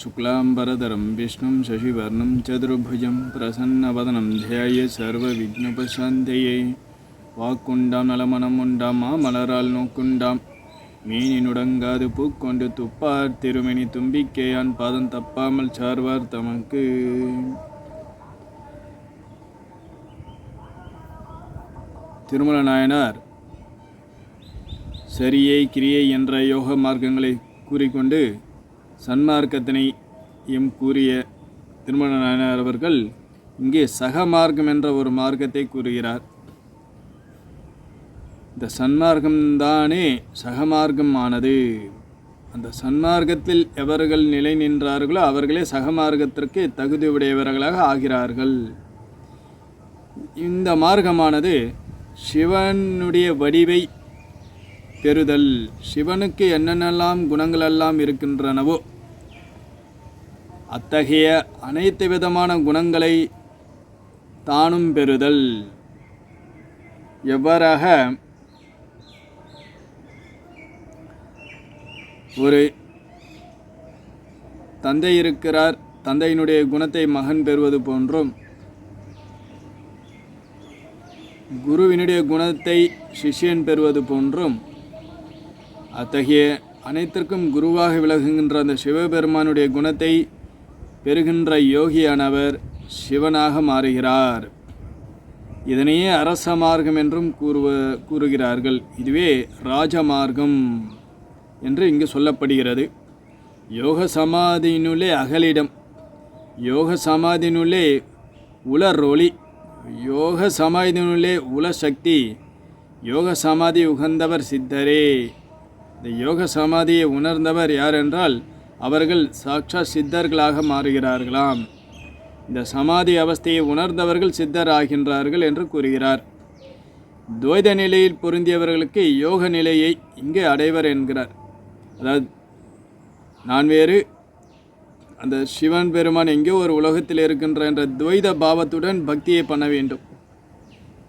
शुक्लाम्बरधरं विष्णुं शशिवर्णं चतुर्भुजं प्रसन्नवदनं ध्याये सर्वविघ्नोपशान्तये வாக்குண்டாம் நலமனம் உண்டாம் மாமலரால் நோக்குண்டாம் மீனினுடங்காது பூக்கொண்டு துப்பார் திருமணி தும்பிக்கையான் பாதம் தப்பாமல் சார்வார் தமக்கு திருமல நாயனார் சரியை கிரியை என்ற யோக மார்க்கங்களை கூறிக்கொண்டு சன்மார்க்கத்தினை எம் கூறிய திருமண நாயனார் அவர்கள் இங்கே சக மார்க்கம் என்ற ஒரு மார்க்கத்தை கூறுகிறார். இந்த சன்மார்க்கம்தானே சகமார்க்கம் ஆனது. அந்த சன்மார்க்கத்தில் எவர்கள் நிலை நின்றார்களோ அவர்களே சகமார்க்கத்திற்கு தகுதி உடையவர்களாக ஆகிறார்கள். இந்த மார்க்கமானது சிவனுடைய வடிவை பெறுதல். சிவனுக்கு என்னென்னலாம் குணங்களெல்லாம் இருக்கின்றனவோ அத்தகைய அனைத்து விதமான குணங்களை தானும் பெறுதல். எவ்வாறாக ஒரு தந்தை இருக்கிறார் தந்தையினுடைய குணத்தை மகன் பெறுவது போன்றும் குருவினுடைய குணத்தை சிஷ்யன் பெறுவது போன்றும் அத்தகைய அனைத்திற்கும் குருவாக விளங்குகின்ற அந்த சிவபெருமானுடைய குணத்தை பெறுகின்ற யோகியானவர் சிவனாக மாறுகிறார். இதனையே அரச மார்க்கம் என்றும் கூறுவ கூறுகிறார்கள். இதுவே ராஜமார்க்கம் என்று இங்கு சொல்லப்படுகிறது. யோக சமாதியினுள்ளே அகலிடம் யோக சமாதியினுள்ளே உலர் ஒளி யோக சமாதியினுள்ளே உல சக்தி யோக சமாதி உகந்தவர் சித்தரே. இந்த யோக சமாதியை உணர்ந்தவர் யார் என்றால் அவர்கள் சாட்சா சித்தர்களாக மாறுகிறார்களாம். இந்த சமாதி அவஸ்தையை உணர்ந்தவர்கள் சித்தர் ஆகின்றார்கள் என்று கூறுகிறார். துவைத நிலையில் பொருந்தியவர்களுக்கு யோக நிலையை இங்கே அடைவர் என்கிறார். அதாவது நான் வேறு அந்த சிவன் பெருமான் எங்கேயோ ஒரு உலகத்தில் இருக்கின்ற என்ற துவைத பாவத்துடன் பக்தியை பண்ண வேண்டும்.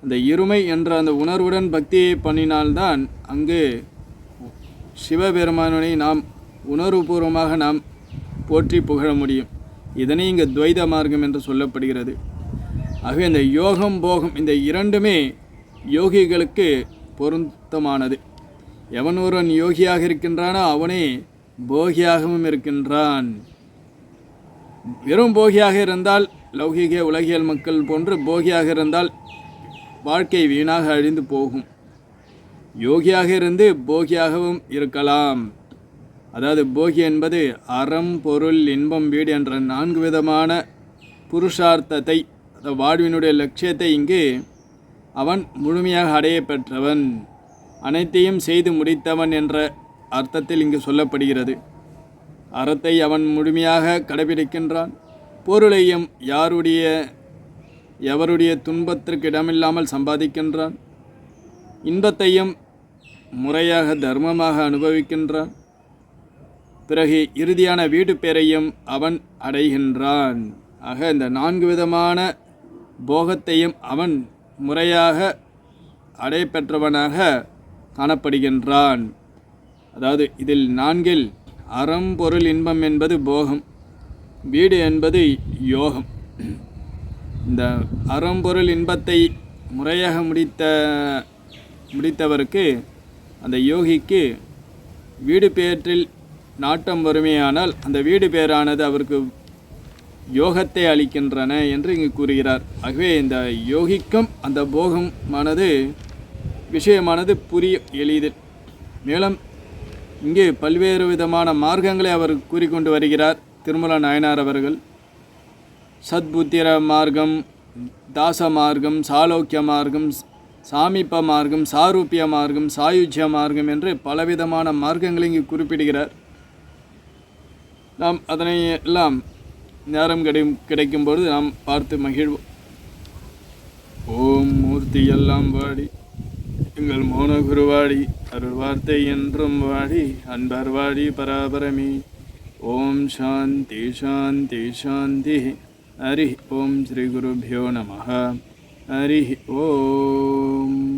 அந்த இருமை என்ற அந்த உணர்வுடன் பக்தியை பண்ணினால்தான் அங்கு சிவபெருமானனை நாம் உணர்வுபூர்வமாக நாம் போற்றி புகழ முடியும். இதனை இங்கே துவைத மார்க்கம் என்று சொல்லப்படுகிறது. ஆகவே இந்த யோகம் போகம் இந்த இரண்டுமே யோகிகளுக்கு பொருத்தமானது. எவன் ஒருவன் யோகியாக இருக்கின்றானோ அவனே போகியாகவும் இருக்கின்றான். வெறும் போகியாக இருந்தால் லௌகிக உலகியல் மக்கள் போன்று போகியாக இருந்தால் வாழ்க்கை வீணாக அழிந்து போகும். யோகியாக இருந்து போகியாகவும் இருக்கலாம். அதாவது போகி என்பது அறம் பொருள் இன்பம் வீடு என்ற நான்கு விதமான புருஷார்த்தத்தை அந்த வாழ்வினுடைய லட்சியத்தை இங்கு அவன் முழுமையாக அடைய பெற்றவன். அனைத்தையும் செய்து முடித்தவன் என்ற அர்த்தத்தில் இங்கு சொல்லப்படுகிறது. அறத்தை அவன் முழுமையாக கடைபிடிக்கின்றான். பொருளையும் யாருடைய எவருடைய துன்பத்திற்கு இடமில்லாமல் சம்பாதிக்கின்றான். இன்பத்தையும் முறையாக தர்மமாக அனுபவிக்கின்றான். பிறகு இறுதியான வீடு பேரையும் அவன் அடைகின்றான். ஆக இந்த நான்கு விதமான போகத்தையும் அவன் முறையாக அடைபெற்றவனாக காணப்படுகின்றான். அதாவது இதில் நான்கில் அறம் பொருள் இன்பம் என்பது போகம் வீடு என்பது யோகம். இந்த அறம் பொருள் இன்பத்தை முறையாக முடித்த முடித்தவருக்கு அந்த யோகிக்கு வீடு பேற்றில் நாட்டம் வறுமையானால் அந்த வீடு பேரானது அவருக்கு யோகத்தை அளிக்கின்றன என்று இங்கு கூறுகிறார். ஆகவே இந்த யோகிக்கும் அந்த போகமானது விஷயமானது புரியும் எளிதில் மேலும் இங்கே பல்வேறு விதமான மார்க்கங்களை அவர் கூறிக்கொண்டு வருகிறார். திருமல நாயனார் அவர்கள் சத்புத்திர மார்க்கம் தாச மார்க்கம் சாலோக்கிய மார்க்கம் சாமிப்ப மார்க்கம் சாரூபிய மார்க்கம் சாயுஜ்ய மார்க்கம் என்று பலவிதமான மார்க்கங்களை இங்கு குறிப்பிடுகிறார். நாம் அதனை எல்லாம் நேரம் கிடை கிடைக்கும் பொழுது நாம் பார்த்து மகிழ்வோம். ஓம் மூர்த்தி எல்லாம் வாடி எங்கள் மோன குருவாடி அருள் வார்த்தை என்றும் வாடி அன்பர் வாடி பராபரமி. ஓம் சாந்தி சாந்தி சாந்தி. ஹரி ஓம் ஸ்ரீ குருபியோ நமஹா. and he oh